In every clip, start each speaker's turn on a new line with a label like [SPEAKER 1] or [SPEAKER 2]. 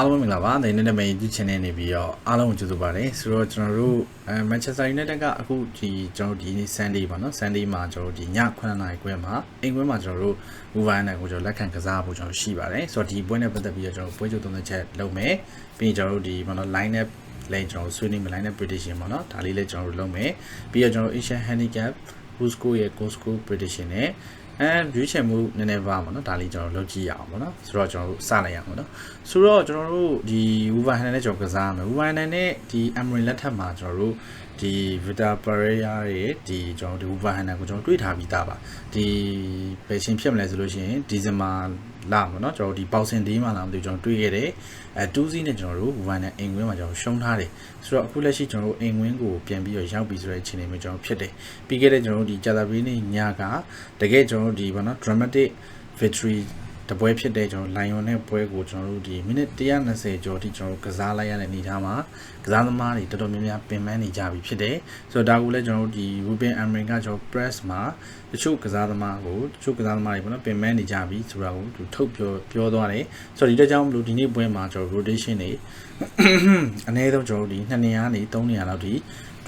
[SPEAKER 1] အားလုံးမင်္ဂလာပါ။ဒီနေ့နဲ့မင်းကြည့်ချင်နေနေပြီးတော့အားလုံးကိုကြိုဆိုပါရစေ။ဆိုတော့ကျွန်တော်တို့အဲ Manchester United ကအခုဒီကျွန်တော်တို့ဒီနေ့ Sunday ပါနော်။ Sunday မှာကျွန်တော်တို့ဒီည9:00နာရီခွဲမှာအိမ်ခွဲမှာကျွန်တော်တို့ Wolverhampton ကိုကျွန်တော်လက်ခံကစားဖို့ကျွန်တော်ရှိပါတယ်။ဆိုတော့ဒီပွဲနဲ့ပတ်သက်ပြီးတော့ကျွန်တော်ပွဲချုပ်သုံးသက်ချက်လုပ်မယ်။ပြီးရင်ကျွန်တော်တို့ဒီဘာလို့ line up လဲကျွန်တော်တို့ဆွေးနွေးမယ် line up prediction ပေါ့နော်။ဒါလေးလည်းကျွန်တော်တို့လုပ်မယ်။ပြီးတော့ကျွန်တော်တို့ Asian Handicap Who's Score ရဲ့ Goal Score prediction နဲ့ အဲရွေးချယ်မှုနည်းနည်းပါပေါ့နော်ဒါလေးကျွန်တော်လုပ်ကြည့်ရအောင်ပေါ့နော်ဆိုတော့ကျွန်တော်တို့စလိုက်ရအောင်ပေါ့နော်ဆိုတော့ကျွန်တော်တို့ဒီ Wolverhampton နဲ့ကျွန်တော်ကစားမယ် Wolverhampton နဲ့ဒီ Emery လက်ထက်မှာကျွန်တော်တို့ ဒီ Vita Pereira ရဲ့ဒီကျွန်တော်တို့ Wolverhampton ကိုကျွန်တော်တွေ့ထားပြီးသားပါဒီဘယ်ချင်းဖြစ်မလဲဆိုလို့ရှိရင်ဒီဇင်ဘာလပေါ့နော်ကျွန်တော်ဒီပေါစင်ဒေးမှာလာမသိဘူးကျွန်တော်တွေ့ခဲ့တယ်အဲ2စီးနဲ့ကျွန်တော်တို့ Wolverhampton အိမ်ဝင်းမှာကျွန်တော်ရှုံးထားတယ်ဆိုတော့အခုလက်ရှိကျွန်တော်တို့အိမ်ဝင်းကိုပြန်ပြီးတော့ရောက်ပြီဆိုတဲ့အခြေအနေမျိုးကျွန်တော်ဖြစ်တယ်ပြီးခဲ့တဲ့ကျွန်တော်တို့ဒီကြာသပတေးနေ့ညကတကယ်ကျွန်တော်တို့ဒီပေါ့နော် dramatic victory တပွဲဖြစ်တဲ့ကျွန်တော် Lion နဲ့ပွဲကိုကျွန်တော်တို့ဒီမိနစ်120ကျော်ထိကျွန်တော်တို့ကစားလိုက်ရတဲ့အနေအထားမှာကစားသမားတွေတော်တော်များများပင်ပန်းနေကြပြီဖြစ်တယ်ဆိုတော့ဒါကိုလည်းကျွန်တော်တို့ဒီ Ruben Amorim ကကျွန်တော် press မှာတချို့ကစားသမားကိုတချို့ကစားသမားတွေပေါ့နော်ပင်ပန်းနေကြပြီဆိုတာကိုသူထုတ်ပြောပြောသွားတယ်ဆိုတော့ဒီတက်ကြောင့်မလို့ဒီနေ့ပွဲမှာကျွန်တော် rotation တွေအနည်းဆုံးကျွန်တော်တို့ဒီ2နေရာနေ3နေရာလောက်ထိ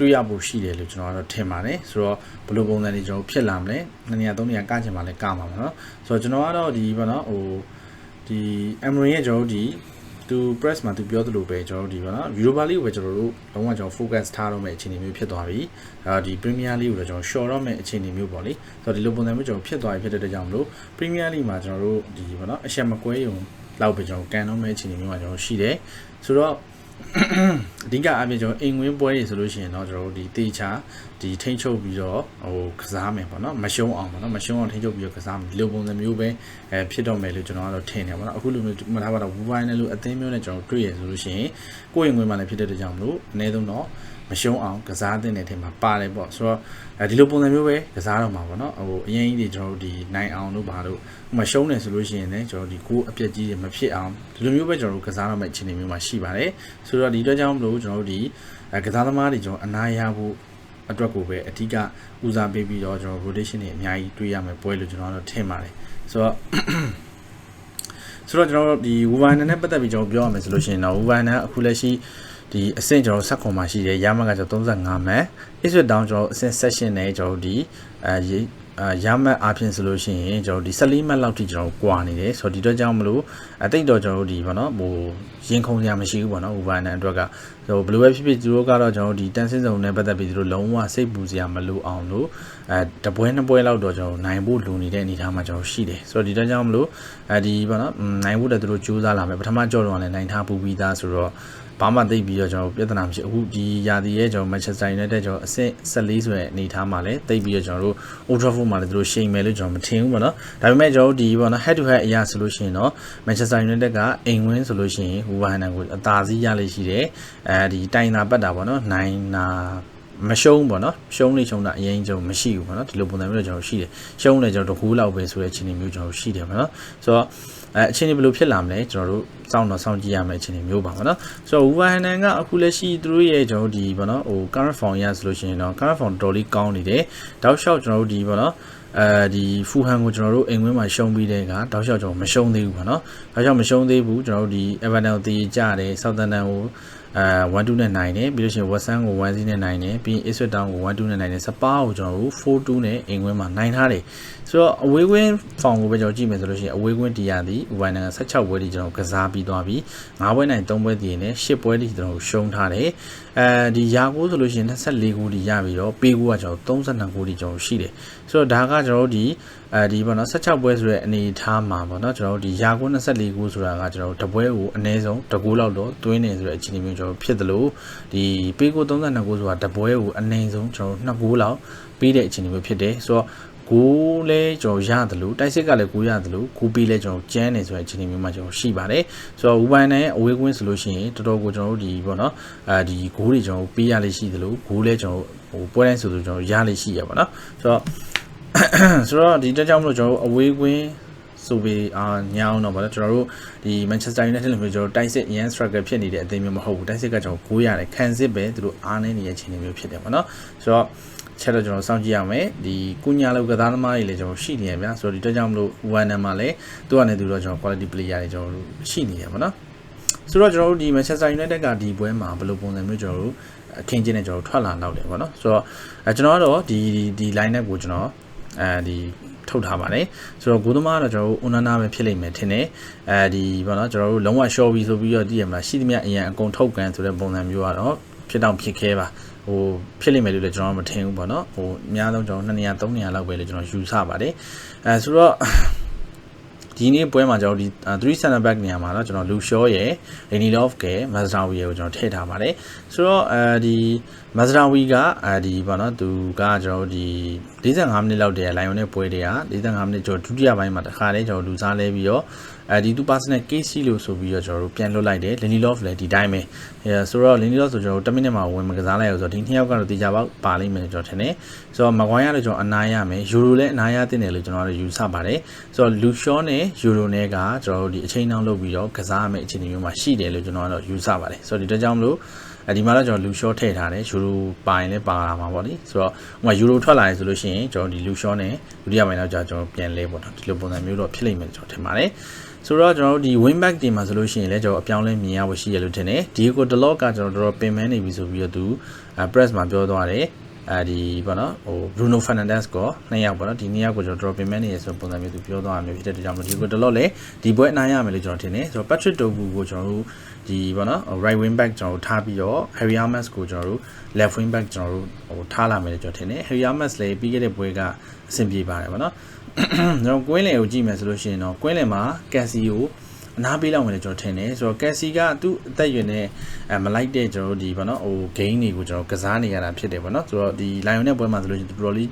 [SPEAKER 1] တွေ့ရဖို့ရှိတယ်လို့ကျွန်တော်ကတော့ထင်ပါတယ်ဆိုတော့ဘယ်လိုပုံစံတွေကျွန်တော်ဖြစ်လာမလဲ2နေရာ3နေရာကချင်ပါလဲကမှာပါเนาะဆိုတော့ကျွန်တော်ကတော့ဒီပေါ့နော်ဟိုဒီ Emery ရဲ့ကျွန်တော်တို့ဒီသူ press မှာသူပြောသလိုပဲကျွန်တော်တို့ဒီပေါ့နော် Europa League ကိုပဲကျွန်တော်တို့လုံးဝကျွန်တော် focus ထားတော့မယ့်အခြေအနေမျိုးဖြစ်သွားပြီအဲဒီ Premier League ကိုတော့ကျွန်တော် short တော့မယ့်အခြေအနေမျိုးပေါ့လေဆိုတော့ဒီလိုပုံစံမျိုးကျွန်တော်ဖြစ်သွားပြီဖြစ်တဲ့အတွက်ကြောင့်မလို့ Premier League မှာကျွန်တော်တို့ဒီပေါ့နော်အချက်မကွဲရုံလောက်ပဲကျွန်တော်ကန်တော့မယ့်အခြေအနေမျိုးမှာကျွန်တော်ရှိတယ်ဆိုတော့ အဓိကအပြင်ကျွန်တော်အိမ်ဝင်းပွဲတွေဆိုလို့ရှိရင်တော့ကျွန်တော်တို့ဒီတေချာဒီထိန်းချုပ်ပြီးတော့ဟိုကစားမယ်ပေါ့နော်မရှုံးအောင်ပေါ့နော်မရှုံးအောင်ထိန်းချုပ်ပြီးတော့ကစားမယ်ဒီလိုပုံစံမျိုးပဲအဲဖြစ်တော့မယ်လို့ကျွန်တော်ကတော့ထင်တယ်ပေါ့နော်အခုလိုမျိုးမထားပါတော့ဝူဝိုင်းနဲ့လို့အသင်းမျိုးနဲ့ကျွန်တော်တွေ့ရဆိုလို့ရှိရင်ကိုယ့်အိမ်ဝင်းမှာလည်းဖြစ်တဲ့အတွက်ကြောင့်မလို့အနည်းဆုံးတော့ မရှုံးအောင်ကစားတဲ့နေထဲမှာပါတယ်ပေါ့ဆိုတော့အဲဒီလိုပုံစံမျိုးပဲကစားတော့မှာပေါ့နော်ဟိုအရင်ကြီးတွေကျွန်တော်တို့ဒီနိုင်အောင်တို့ဘာလို့မရှုံးနေဆိုလို့ရှိရင်လည်းကျွန်တော်ဒီကိုအပြက်ကြီးတွေမဖြစ်အောင်ဒီလိုမျိုးပဲကျွန်တော်တို့ကစားတော့မယ့်အခြေအနေမျိုးမှာရှိပါတယ်ဆိုတော့ဒီအတွက်ကြောင့်မလို့ကျွန်တော်တို့ဒီကစားသမားတွေကျွန်တော်အနာရဖို့အတွက်ကိုပဲအဓိကဦးစားပေးပြီးတော့ကျွန်တော် rotation တွေအများကြီးတွေးရမယ်ပွဲလို့ကျွန်တော်တို့ထင်ပါတယ်ဆိုတော့ဆိုတော့ကျွန်တော်တို့ဒီ Wolverhampton နဲ့ပတ်သက်ပြီးကျွန်တော်ပြောရမယ်ဆိုလို့ရှိရင်တော့ Wolverhampton အခုလက်ရှိ ဒီအဆင့်ကျွန်တော်ဆက်ခွန်မှာရှိတယ်ရမကကျွန်တော်35မှတ် Ipswich Town ကျွန်တော်အဆင့်16နဲ့ကျွန်တော်ဒီအဲအာရမတ်အားဖြင့်ဆိုလို့ရှိရင်ကျွန်တော်ဒီ14မှတ်လောက်ထိကျွန်တော်ကွာနေတယ်ဆိုတော့ဒီတော့ကြောင့်မလို့အတိတ်တော့ကျွန်တော်တို့ဒီဘောနော်ဟိုရင်ခုန်ရမရှိဘူးပေါ့နော် Uber နဲ့အတွက်ကဆိုဘယ်လိုပဲဖြစ်ဖြစ်သူတို့ကတော့ကျွန်တော်ဒီတန်ဆင်းစုံနဲ့ပတ်သက်ပြီးသူတို့လုံးဝစိတ်ပူစရာမလိုအောင်လို့အဲတပွဲနှစ်ပွဲလောက်တော့ကျွန်တော်နိုင်ဖို့လိုနေတဲ့အနေအထားမှာကျွန်တော်ရှိတယ်ဆိုတော့ဒီတော့ကြောင့်မလို့အဲဒီဘောနော်နိုင်ဖို့လည်းသူတို့ကြိုးစားလာမယ်ပထမကြော်တော့လည်းနိုင်ထားပူပြီးသားဆိုတော့ ဘာမှသိပြီးတော့ကျွန်တော်ပြဿနာမရှိအခုဒီယာတီရဲ့ကျွန်တော် Manchester United ကျွန်တော်အဆင့်14ဆိုတဲ့အနေအထားမှာလည်းသိပြီးတော့ကျွန်တော်တို့ Old Trafford မှာလည်းသူတို့ရှိန်မယ်လို့ကျွန်တော်မထင်ဘူးပေါ့နော်ဒါပေမဲ့ကျွန်တော်တို့ဒီပေါ့နော် head to head အရာဆိုလို့ရှိရင်တော့ Manchester United ကအိမ်ဝင်းဆိုလို့ရှိရင် Wolverhampton ကိုအသာစီးရလိမ့်ရှိတယ်အဲဒီတိုင်တာပတ်တာပေါ့နော်နိုင်နာမရှုံးပေါ့နော်ရှုံးနေရှုံးတာအရင်ကျုံမရှိဘူးပေါ့နော်ဒီလိုပုံစံမျိုးကျွန်တော်ရှိတယ်ရှုံးနေကျွန်တော်တကူးလောက်ပဲဆိုတဲ့အခြေအနေမျိုးကျွန်တော်ရှိတယ်ပေါ့နော်ဆိုတော့ အဲအခြေအနေဘယ်လိုဖြစ်လာမလဲကျွန်တော်တို့စောင့်တော့စောင့်ကြည့်ရမယ့်အခြေအနေမျိုးပါပေါ့နော်ဆိုတော့ Wolverhampton ကအခုလက်ရှိသူတို့ရဲ့ကျွန်တော်တို့ဒီပေါ့နော်ဟို current form ရဆိုလို့ရှိရင်တော့ current form တော်တော်လေးကောင်းနေတယ်တောက်လျှောက်ကျွန်တော်တို့ဒီပေါ့နော်အဲဒီဖူဟန်ကိုကျွန်တော်တို့အိမ်ဝင်းမှာရှုံးပြီးတဲ့ကတောက်လျှောက်ကျွန်တော်မရှုံးသေးဘူးပေါ့နော်တောက်လျှောက်မရှုံးသေးဘူးကျွန်တော်တို့ဒီ Everton ကိုတည်ကြတယ်ဆောက်တန်တန်ကို အဲ1-2နဲ့နိုင်တယ်ပြီးလို့ရှိရင် West Ham ကို1-0နဲ့နိုင်တယ်ပြီးရင် Ipswich Town ကို1-2နဲ့နိုင်တယ်စပါးကိုကျွန်တော်တို့4-2နဲ့အိမ်ဝင်းမှာနိုင်ထားတယ်ဆိုတော့အဝေးကွင်းဖောင်ကိုပဲကျွန်တော်ကြည့်မယ်ဆိုလို့ရှိရင်အဝေးကွင်းတရားသည်ဥပိုင်းနိုင်ငံ16ပွဲတိကျွန်တော်ကစားပြီးသွားပြီ9ပွဲနိုင်3ပွဲတည်နေ10ပွဲတိကျွန်တော်ရှုံးထားတယ်အဲဒီရာကိုဆိုလို့ရှိရင်24ဂိုးတိရပြီးတော့ပေးကိုကကျွန်တော်32ဂိုးတိကျွန်တော်ရှိတယ် ဆိုတော့ဒါကကျွန်တော်တို့ဒီအဲဒီပေါ့နော်16ပွဲဆိုတဲ့အနေထားမှာပေါ့နော်ကျွန်တော်တို့ဒီရာကို24ဂိုးဆိုတာကကျွန်တော်တို့တပွဲကိုအနည်းဆုံးတဂိုးလောက်တော့သွင်းနေဆိုတဲ့အခြေအနေမျိုးကျွန်တော်ဖြစ်တယ်လို့ဒီပေးကို32ဂိုးဆိုတာတပွဲကိုအနည်းဆုံးကျွန်တော်တို့2ဂိုးလောက်ပေးတဲ့အခြေအနေမျိုးဖြစ်တယ်ဆိုတော့ဂိုးလဲကျွန်တော်ရတယ်လို့တိုက်စစ်ကလည်းဂိုးရတယ်လို့ဂိုးပေးလဲကျွန်တော်ကျန်းနေဆိုတဲ့အခြေအနေမျိုးမှာကျွန်တော်ရှိပါတယ်ဆိုတော့ဝူပိုင်နဲ့အဝေးကွင်းဆိုလို့ရှိရင်တော်တော်ကိုကျွန်တော်တို့ဒီပေါ့နော်အဲဒီဂိုးတွေကျွန်တော်ပေးရလိမ့်ရှိသလိုဂိုးလဲကျွန်တော်ဟိုပွဲတိုင်းဆိုဆိုကျွန်တော်ရလိမ့်ရှိရပါတော့ဆိုတော့ ဆိုတော့ဒီတက်ကြောင့်မလို့ကျွန်တော်တို့အဝေးကွင်းဆိုပြီးအာညောင်းတော့ဗောနော်ကျွန်တော်တို့ဒီ Manchester United လိုမျိုးကျွန်တော်တိုက်စစ်ရန် struggle ဖြစ်နေတဲ့အသင်းမျိုးမဟုတ်ဘူးတိုက်စစ်ကကျွန်တော်ကိုးရတယ်ခံစစ်ပဲသူတို့အားနေနေတဲ့အခြေအနေမျိုးဖြစ်တယ်ဗောနော်ဆိုတော့ချက်တော့ကျွန်တော်စောင့်ကြည့်ရမယ်ဒီကုညာလောက်ကစားသမားတွေလည်းကျွန်တော်ရှိနေရဗျာဆိုတော့ဒီတက်ကြောင့်မလို့ one နံမှာလည်းသူကနေသူတော့ကျွန်တော် quality player တွေကျွန်တော်ရှိနေရပါတော့ဆိုတော့ကျွန်တော်တို့ဒီ Manchester United ကဒီပွဲမှာဘယ်လိုပုံစံမျိုးကျွန်တော်တို့အခင်းချင်းနဲ့ကျွန်တော်တို့ထွက်လာတော့တယ်ပေါ့နော်ဆိုတော့အဲကျွန်တော်ကတော့ဒီဒီ line up ကိုကျွန်တော် အဲဒီထုတ်ထားပါတယ်ဆိုတော့ဂိုးသမားကတော့ကျွန်တော်တို့ Onana ပဲဖြစ်လိမ့်မယ်ထင်တယ်အဲဒီပေါ့နော်ကျွန်တော်တို့လုံးဝ short ပြီဆိုပြီးတော့တည်ရမလားရှိသမျှအရင်အကုန်ထုတ်ကန်ဆိုတဲ့ပုံစံမျိုးကတော့ဖြစ်တော့ဖြစ်ခဲပါဟိုဖြစ်လိမ့်မယ်လို့လည်းကျွန်တော်မထင်ဘူးပေါ့နော်ဟိုအများဆုံးကျွန်တော်2နေရာ3နေရာလောက်ပဲလေကျွန်တော်ယူဆပါတယ်အဲဆိုတော့ဒီနေ့ပွဲမှာကျွန်တော်ဒီ3 center back နေရာမှာတော့ကျွန်တော်လူရှောရယ် Lenilov ကမဇရာဝီရယ်ကိုကျွန်တော်ထည့်ထားပါတယ်ဆိုတော့အဲဒီမဇရာဝီကအဲဒီပေါ့နော်သူကကျွန်တော်ဒီ45မိနစ်လောက်တည်းလိုင်ယွန်နဲ့ပွဲတည်းက45မိနစ်ကျော်ဒုတိယပိုင်းမှာတစ်ခါတည်းကျွန်တော်လူစားလဲပြီးတော့အဲဒီသူ personal case လို့ဆိုပြီးတော့ကျွန်တော်တို့ပြန်လွတ်လိုက်တယ် Lenilov လည်းဒီတိုင်းပဲအဲဆိုတော့ Lenilov ဆိုကျွန်တော်တို့10မိနစ်မှာဝင်မကစားလိုက်ရဆိုတော့ဒီနှစ်ယောက်ကတော့တေချာပေါက်ပါလိမ့်မယ်ကျွန်တော်ထင်တယ်ဆိုတော့မကွိုင်းရတယ်ကျွန်တော်အနားရမယ်ယူရိုလည်းအနားရတင်တယ်လို့ကျွန်တော်တို့ယူဆပါတယ်ဆိုတော့လူရှောနဲ့ယူရိုနဲ့ကကျွန်တော်တို့ဒီအချိန်နှောင်းလုပ်ပြီးတော့ကစားရမယ့်အခြေအနေမျိုးမှာရှိတယ်လို့ကျွန်တော်ကတော့ယူဆပါတယ်ဆိုတော့ဒီတော့ကြောင့်မလို့ အဲဒီမှာတော့ကျွန်တော်လူရှော့ထည့်ထားတယ်ယူရိုပိုင်လည်းပါလာမှာပေါ့လေဆိုတော့ဟိုမှာယူရိုထွက်လာရင်ဆိုလို့ရှိရင်ကျွန်တော်ဒီလူရှော့နဲ့ဒုတိယပိုင်းတော့ကျွန်တော်ပြန်လဲပေါ့နော်ဒီလိုပုံစံမျိုးတော့ဖြစ်လိမ့်မယ်ကျွန်တော်ထင်ပါတယ်ဆိုတော့ကျွန်တော်တို့ဒီ win back တင်မှာဆိုလို့ရှိရင်လည်းကျွန်တော်အပြောင်းလဲမြင်ရဖို့ရှိရလို့ထင်တယ်ဒီကို Delock ကကျွန်တော်တို့ပင်မနေပြီဆိုပြီးတော့သူ press မှာပြောသွားတယ် အဲဒီပေါ့နော်ဟို Bruno Fernandes ကိုနှစ်ယောက်ပေါ့နော်ဒီနှစ်ယောက်ကိုကျွန်တော် drop in man နေရဆိုပုံစံမျိုးသူပြောသွားတာမျိုးဖြစ်တဲ့ကြောင့်မလို့ဒီကိုတလော့လေဒီပွဲအနိုင်ရမယ်လို့ကျွန်တော်ထင်တယ်ဆိုတော့ Patrick Dogu ကိုကျွန်တော်တို့ဒီပေါ့နော် right wing back ကျွန်တော်တို့ထားပြီးတော့ Harry Amos ကိုကျွန်တော်တို့ left wing back ကျွန်တော်တို့ဟိုထားလာမယ်လို့ကျွန်တော်ထင်တယ် Harry Amos လည်းပြီးခဲ့တဲ့ပွဲကအဆင်ပြေပါတယ်ပေါ့နော်ကျွန်တော်ကွင်းလယ်ကိုကြည့်မယ်ဆိုလို့ရှိရင်တော့ကွင်းလယ်မှာ Casio အနားပေးလောက်မယ်လို့ကျွန်တော်ထင်တယ်ဆိုတော့ကက်စီကသူ့အသက်အရွယ်နဲ့အဲမလိုက်တဲ့ကျွန်တော်တို့ဒီဘောနော်ဟိုဂိမ်းတွေကိုကျွန်တော်ကစားနေရတာဖြစ်တယ်ဘောနော်ဆိုတော့ဒီလိုင်ယွန်နဲ့ပွဲမှာဆိုလို့ရှိရင်တော်တော်လေး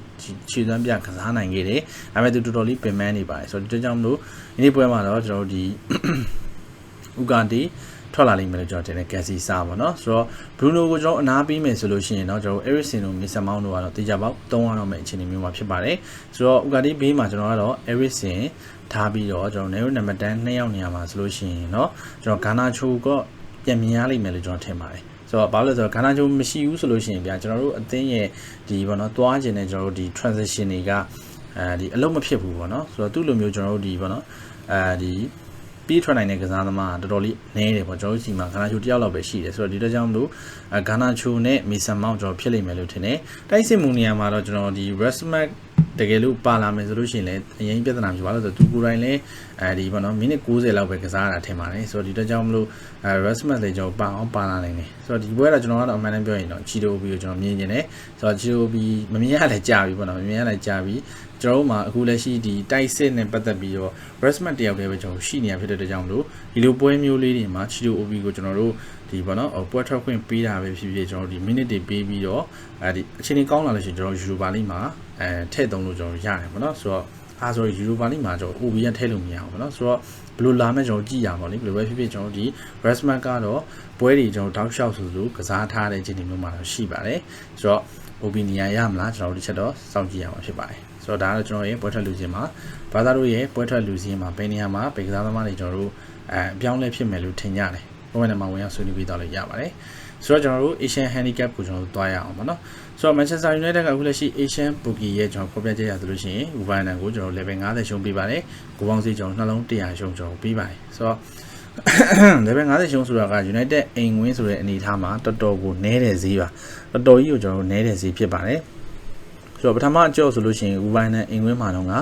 [SPEAKER 1] ခြေသွမ်းပြကစားနိုင်ခဲ့တယ်ဒါပေမဲ့သူတော်တော်လေးပင်ပန်းနေပါတယ်ဆိုတော့ဒီကြောင့်မလို့ဒီနေ့ပွဲမှာတော့ကျွန်တော်တို့ဒီဥကာတီ ထွက်လာလိမ့်မယ်လို့ကျွန်တော်ထင်တယ်ကက်စီစာပေါ့နော်ဆိုတော့ဘရူနိုကိုကျွန်တော်အနားပေးမယ်ဆိုလို့ရှိရင်တော့ကျွန်တော်အရစ်စင်တို့မစ္စတာမောင်းတို့ကတော့တေချာပေါက်သုံးရတော့မယ့်အခြေအနေမျိုးမှာဖြစ်ပါတယ်ဆိုတော့ဥကာဒီဘေးမှာကျွန်တော်ကတော့အရစ်စင်ထားပြီးတော့ကျွန်တော် narrow number 10နှစ်ယောက်နေရာမှာဆိုလို့ရှိရင်တော့ကျွန်တော်ဂါနာချိုကပြန်မြင်ရလိမ့်မယ်လို့ကျွန်တော်ထင်ပါတယ်ဆိုတော့ဘာလို့လဲဆိုတော့ခန္ဓာကြုံမရှိဘူးဆိုလို့ရှိရင်ဗျာကျွန်တော်တို့အသင်းရဲ့ဒီဘောနော်သွားကျင်တဲ့ကျွန်တော်တို့ဒီ transition တွေကအဲဒီအလုံးမဖြစ်ဘူးပေါ့နော်ဆိုတော့သူ့လိုမျိုးကျွန်တော်တို့ဒီဘောနော်အဲဒီ ပြီးထွက်နိုင်တဲ့ကစားသမားတော်တော်လေးနည်းတယ်ပေါ့ကျွန်တော်တို့စီမှာဂါနာချိုတယောက်လောက်ပဲရှိတယ်ဆိုတော့ဒီတော့ကြောင့်မလို့ဂါနာချိုနဲ့မီဆန်မောင်ကျွန်တော်ဖြစ်လိမ့်မယ်လို့ထင်တယ်တိုက်စစ်မှုနေရာမှာတော့ကျွန်တော်ဒီ Resmack တကယ်လို့ပါလာမယ်ဆိုလို့ရှိရင်လည်းအရင်ပြဿနာမျိုးပါလို့ဆိုတော့သူကိုယ်တိုင်လည်းအဲဒီပေါ့နော်မိနစ်60လောက်ပဲကစားရတာထင်ပါတယ်ဆိုတော့ဒီတော့ကြောင့်မလို့အဲ Rasmus လည်းကျွန်တော်ပါအောင်ပါလာနိုင်တယ်ဆိုတော့ဒီပွဲကတော့ကျွန်တော်ကတော့အမှန်တမ်းပြောရင်တော့ Chido Obi ကိုကျွန်တော်မြင်နေတယ်ဆိုတော့ Chido Obi မမြင်ရလည်းကြာပြီပေါ့နော်မမြင်ရလည်းကြာပြီ ကျွန်တော်တို့မှာအခုလက်ရှိဒီတိုက်စစ်နဲ့ပတ်သက်ပြီးတော့ Rasmus တယောက်တည်းပဲကျွန်တော်ရှိနေရဖြစ်တဲ့အတွက်ကြောင့်မလို့ဒီလိုပွဲမျိုးလေးတွေမှာ Chido Obi ကိုကျွန်တော်တို့ဒီပေါ့နော်ပွဲထွက်ခွင့်ပေးတာပဲဖြစ်ဖြစ်ကျွန်တော်ဒီ minute တွေပေးပြီးတော့အဲဒီအချိန်ကြီးကောင်းလာလို့ရှိရင်ကျွန်တော် Europa League မှာအဲထည့်သုံးလို့ကျွန်တော်ရတယ်ပေါ့နော်ဆိုတော့အားဆို Europa League မှာကျွန်တော် OB ရထည့်လို့မရအောင်ပေါ့နော်ဆိုတော့ဘယ်လိုလာမဲ့ကျွန်တော်ကြည့်ရပါလိမ့်ဘယ်လိုပဲဖြစ်ဖြစ်ကျွန်တော်ဒီ Resman ကတော့ပွဲတွေကျွန်တော်တောက်လျှောက်ဆိုဆိုကစားထားတဲ့အခြေအနေမျိုးမှာတော့ရှိပါတယ်ဆိုတော့ opinion ရမလားကျွန်တော်တို့ဒီချက်တော့စောင့်ကြည့်ရမှာဖြစ်ပါတယ် ဆိုတော့ဒါကတော့ကျွန်တော်ရဲ့ပွဲထွက်လူချင်းမှာဘာသာတို့ရဲ့ပွဲထွက်လူချင်းမှာဘယ်နေရာမှာဘယ်ကစားသမားတွေကျွန်တော်တို့အဲအပြောင်းလဲဖြစ်မယ်လို့ထင်ကြတယ်ဘဝနဲ့မှာဝင်ရောက်ဆွေးနွေးပြီးတော့လည်းရပါတယ်ဆိုတော့ကျွန်တော်တို့ Asian Handicap ကိုကျွန်တော်တို့တွားရအောင်ပါနော်ဆိုတော့ Manchester United ကအခုလက်ရှိ Asian Bookie ရဲ့ကျွန်တော်ဖော်ပြချက်ရဆိုလို့ရှိရင် Wolverhampton ကိုကျွန်တော် level 50ရှုံးပေးပါတယ်ကိုပေါင်းစီကျွန်တော်နှလုံး100ရှုံးကျွန်တော်ပေးပါတယ်ဆိုတော့ level 50ရှုံးဆိုတာက United အိမ်ဝင်းဆိုတဲ့အနေအထားမှာတော်တော်ကိုနည်းတဲ့ဈေးပါတော်တော်ကြီးကိုကျွန်တော်နည်းတဲ့ဈေးဖြစ်ပါတယ် ဆိုတော့ပထမအကြော့ဆိုလို့ရှိရင်ဦးပိုင်းနဲ့အင်ကွင်းမှာတော့က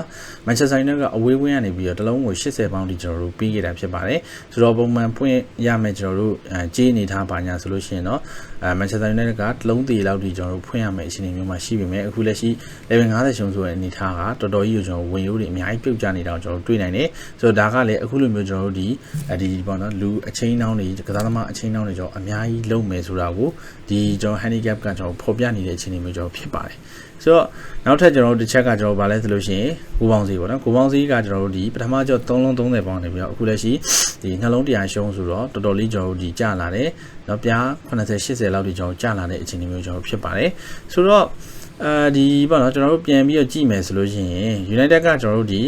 [SPEAKER 1] မန်ချက်စတာယူနိုက်ကအဝေးဝင်းကနေပြီးတော့တလုံးကို80ပေါင်းတိကျွန်တော်တို့ပြီးခဲ့တာဖြစ်ပါတယ်ဆိုတော့ပုံမှန်ဖွင့်ရမယ်ကျွန်တော်တို့အဲကြေးအနေထားပါညာဆိုလို့ရှိရင်တော့အဲမန်ချက်စတာယူနိုက်ကတလုံးသေးလောက်တိကျွန်တော်တို့ဖွင့်ရမယ်အခြေအနေမျိုးမှာရှိပေမဲ့အခုလက်ရှိ level 50ရှုံးဆိုတဲ့အနေထားကတော်တော်ကြီးကိုကျွန်တော်ဝင်ရိုးတွေအများကြီးပြုတ်ကျနေတာကိုကျွန်တော်တွေ့နိုင်တယ်ဆိုတော့ဒါကလည်းအခုလိုမျိုးကျွန်တော်တို့ဒီအဲဒီပေါ့နော်လူအချင်းနှောင်းတွေကစားသမားအချင်းနှောင်းတွေကျွန်တော်အများကြီးလုံမယ်ဆိုတာကိုဒီကျွန်တော် handicap ကကျွန်တော်ဖော်ပြနေတဲ့အခြေအနေမျိုးကျွန်တော်ဖြစ်ပါတယ် ဆိုတော့နောက်ထပ်ကျွန်တော်တို့တစ်ချက်ကကျွန်တော်တို့ဗာလဲဆိုလို့ရှိရင်ကိုပေါင်းစီပေါ့နော်ကိုပေါင်းစီကကျွန်တော်တို့ဒီပထမကျော့3လုံး30ပေါင်းနေပြီးတော့အခုလက်ရှိဒီနှလုံးတရားရှုံးဆိုတော့တော်တော်လေးကျွန်တော်တို့ဒီကျလာတယ်နော်ပြား80 80လောက်ဒီကျွန်တော်ကျလာတဲ့အခြေအနေမျိုးကျွန်တော်ဖြစ်ပါတယ်ဆိုတော့အဲဒီပေါ့နော်ကျွန်တော်တို့ပြန်ပြီးတော့ကြည့်မယ်ဆိုလို့ရှိရင် United ကကျွန်တော်တို့ဒီ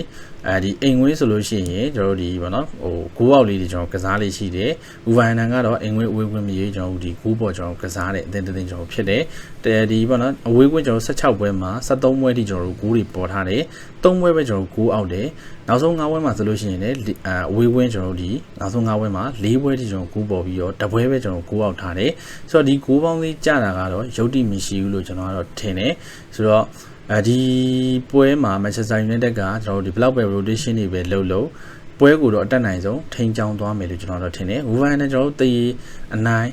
[SPEAKER 1] အဲဒီအိမ်ဝင်းဆိုလို့ရှိရင်ကျွန်တော်တို့ဒီပေါ့နော်ဟိုဂိုးအောက်လေးတွေကျွန်တော်ကစားလေးရှိတယ်ဘူဗိုင်နန်ကတော့အိမ်ဝင်းအဝေးကွင်းမရေးကျွန်တော်တို့ဒီဂိုးပေါ်ကျွန်တော်ကစားတဲ့အသင်းတစ်သင်းကျွန်တော်ဖြစ်တယ်တဲဒီပေါ့နော်အဝေးကွင်းကျွန်တော်16ပွဲမှာ73ပွဲထိကျွန်တော်တို့ဂိုးတွေပေါ်ထားတယ်3ပွဲပဲကျွန်တော်တို့ဂိုးအောက်တယ်နောက်ဆုံး9ပွဲမှာဆိုလို့ရှိရင်လည်းအဝေးကွင်းကျွန်တော်တို့ဒီနောက်ဆုံး9ပွဲမှာ4ပွဲထိကျွန်တော်ဂိုးပေါ်ပြီးတော့တပွဲပဲကျွန်တော်ဂိုးအောက်ထားတယ်ဆိုတော့ဒီဂိုးပေါင်းလေးကြတာကတော့ရုပ်တိမရှိဘူးလို့ကျွန်တော်ကတော့ထင်တယ်ဆိုတော့ အဲဒီပွဲမှာ Manchester United ကကျွန်တော်တို့ဒီ block ပဲ rotation တွေပဲလုပ်လို့ပွဲကိုတော့အတက်နိုင်ဆုံးထိန်းချောင်းသွားမယ်လို့ကျွန်တော်တို့ထင်တယ်။ Wolverhampton နဲ့ကျွန်တော်တို့တည်အနိုင်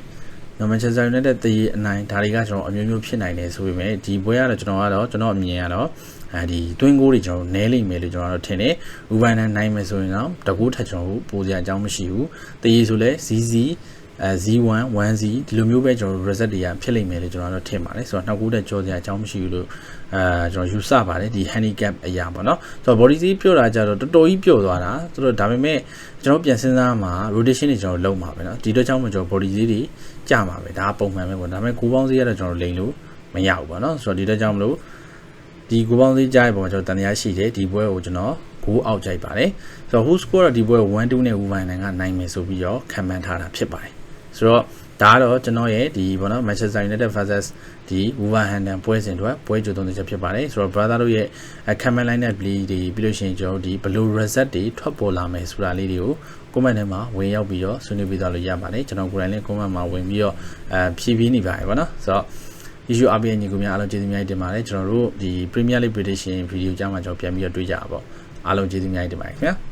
[SPEAKER 1] နော် Manchester United တည်အနိုင်ဒါတွေကကျွန်တော်အမျိုးမျိုးဖြစ်နိုင်တယ်ဆိုပေမဲ့ဒီပွဲကတော့ကျွန်တော်ကတော့ကျွန်တော်အမြင်ကတော့အဲဒီတွင်းကိုတွေကျွန်တော်နဲလိမ့်မယ်လို့ကျွန်တော်တို့ထင်တယ်။ Wolverhampton နိုင်မယ်ဆိုရင်တော့တကူထက်ကျွန်တော်တို့ပိုစရာအကြောင်းမရှိဘူး။တည်ဆိုလဲ ZZ အဲ Z1 1Z ဒီလိုမျိုးပဲကျွန်တော်တို့ reset တွေကဖြစ်လိမ့်မယ်လို့ကျွန်တော်တို့ထင်ပါတယ်ဆိုတော့နောက်ကိုတက်ကြောစရာအကြောင်းမရှိဘူးလို့အဲကျွန်တော်ယူဆပါတယ်ဒီ handicap အရာပေါ့နော်ဆိုတော့ body Z ပြော့တာကြတော့တော်တော်ကြီးပြော့သွားတာဆိုတော့ဒါပေမဲ့ကျွန်တော်ပြန်စဉ်းစားမှာ rotation တွေကျွန်တော်လုပ်မှာပဲနော်ဒီတော့ကြောင့်မကျွန်တော် body Z တွေကြမှာပဲဒါပုံမှန်ပဲပေါ့ဒါပေမဲ့ကိုပေါင်းဈေးကတော့ကျွန်တော်လိန်လို့မရဘူးပေါ့နော်ဆိုတော့ဒီတော့ကြောင့်မလို့ဒီကိုပေါင်းဈေးကြားရပုံမှာကျွန်တော်တန်တရားရှိတယ်ဒီပွဲကိုကျွန်တော်ကိုအောက်ကြိုက်ပါတယ်ဆိုတော့ who score တော့ဒီပွဲ1-2နဲ့ Wolverhampton ကနိုင်မယ်ဆိုပြီးတော့ခံမှန်းထားတာဖြစ်ပါတယ် ဆိုတော့ဒါကတော့ကျွန်တော်ရဲ့ဒီဘောနော် Manchester United versus ဒီ Wolverhampton ပွဲစဉ်အတွက်ပွဲကြိုသုံးချက်ဖြစ်ပါတယ်ဆိုတော့ brother တို့ရဲ့ comment line နဲ့ play တွေပြီးလို့ရှိရင်ကျွန်တော်ဒီဘယ်လို reset တွေထွက်ပေါ်လာမယ်ဆိုတာလေးတွေကို comment ထဲမှာဝင်ရောက်ပြီးတော့ဆွေးနွေးပေးသွားလို့ရပါတယ်ကျွန်တော်ကိုယ်တိုင်လည်း comment မှာဝင်ပြီးတော့အဲဖြည့်ပြီးနေပါတယ်ဗောနော်ဆိုတော့ issue RPA ညီကိုများအားလုံးကျေးဇူးများတင်ပါတယ်ကျွန်တော်တို့ဒီ Premier League prediction video ကြားမှာကျွန်တော်ပြန်ပြီးတော့တွေ့ကြပါပေါ့အားလုံးကျေးဇူးများတင်ပါတယ်ခင်ဗျာ